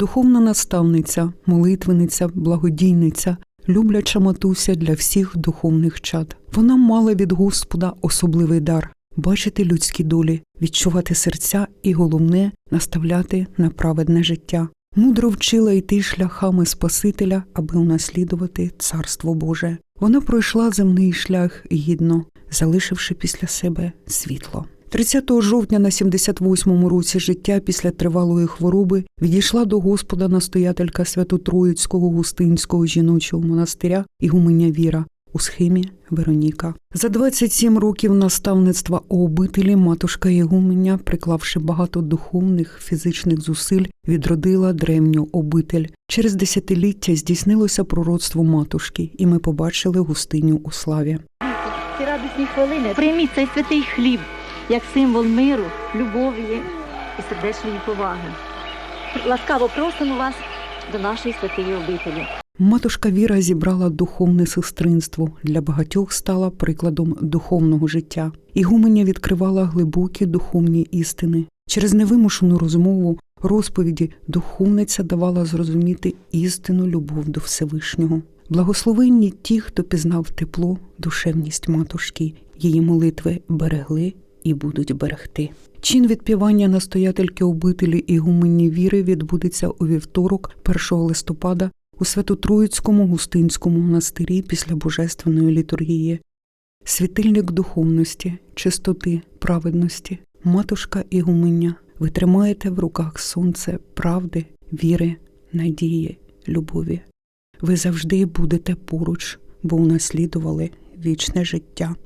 духовна наставниця, молитвениця, благодійниця, любляча матуся для всіх духовних чад. Вона мала від Господа особливий дар бачити людські долі, відчувати серця і головне наставляти на праведне життя. Мудро вчила йти шляхами Спасителя, аби унаслідувати Царство Боже. Вона пройшла земний шлях гідно, залишивши після себе світло. 30 жовтня на 78-му році життя після тривалої хвороби відійшла до Господа настоятелька Свято-Троїцького густинського жіночого монастиря Ігуменя Віра у схемі Вероніка. За 27 років наставництва у обителі матушка Ігуменя, приклавши багато духовних фізичних зусиль, відродила древню обитель. Через десятиліття здійснилося пророцтво матушки, і ми побачили густиню у славі. Ці радісні хвилини прийміть цей святий хліб як символ миру, любові і сердечної поваги. Ласкаво просимо вас до нашої святої обителі. Матушка Віра зібрала духовне сестринство, для багатьох стала прикладом духовного життя. Ігуменя відкривала глибокі духовні істини. Через невимушену розмову, розповіді духовниця давала зрозуміти істинну любов до Всевишнього. Благословенні ті, хто пізнав тепло, душевність матушки, її молитви берегли і будуть берегти. Чин відпівання настоятельки обителі і Ігумені Віри відбудеться у вівторок, 1 листопада, у Свято-Троїцькому густинському монастирі після божественної літургії. Світильник духовності, чистоти, праведності, матушка Ігуменя, ви тримаєте в руках сонце правди, віри, надії, любові. Ви завжди будете поруч, бо унаслідували вічне життя.